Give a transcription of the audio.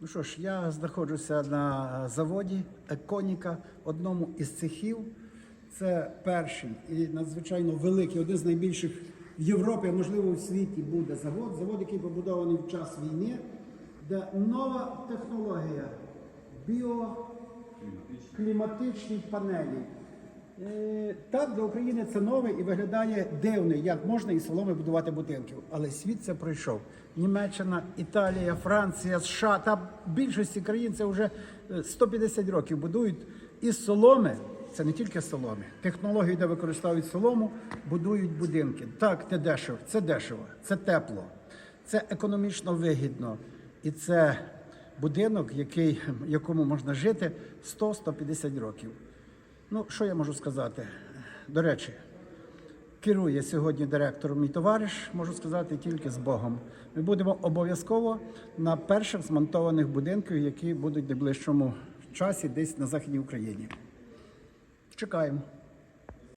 Ну що ж, я знаходжуся на заводі Еконіка, одному із цехів. Це перший і надзвичайно великий, один з найбільших в Європі, а можливо у світі буде завод. Завод, який побудований в час війни, де нова технологія біокліматичні панелі. Е, Так, для України це нове і виглядає дивно, як можна із соломи будувати будинки. Але світ це пройшов. Німеччина, Італія, Франція, США та більшості країн це вже е, 150 років будують із соломи. Це не тільки соломи. Технології, де використовують солому, будують будинки. Так, це дешево, це дешево, це тепло, це економічно вигідно. І це будинок, який, якому можна жити 100-150 років. Ну, що я можу сказати? До речі, керує сьогодні директором мій товариш, можу сказати, тільки з Богом. Ми будемо обов'язково на перших змонтованих будинках, які будуть в найближчому часі десь на Західній Україні. Чекаємо.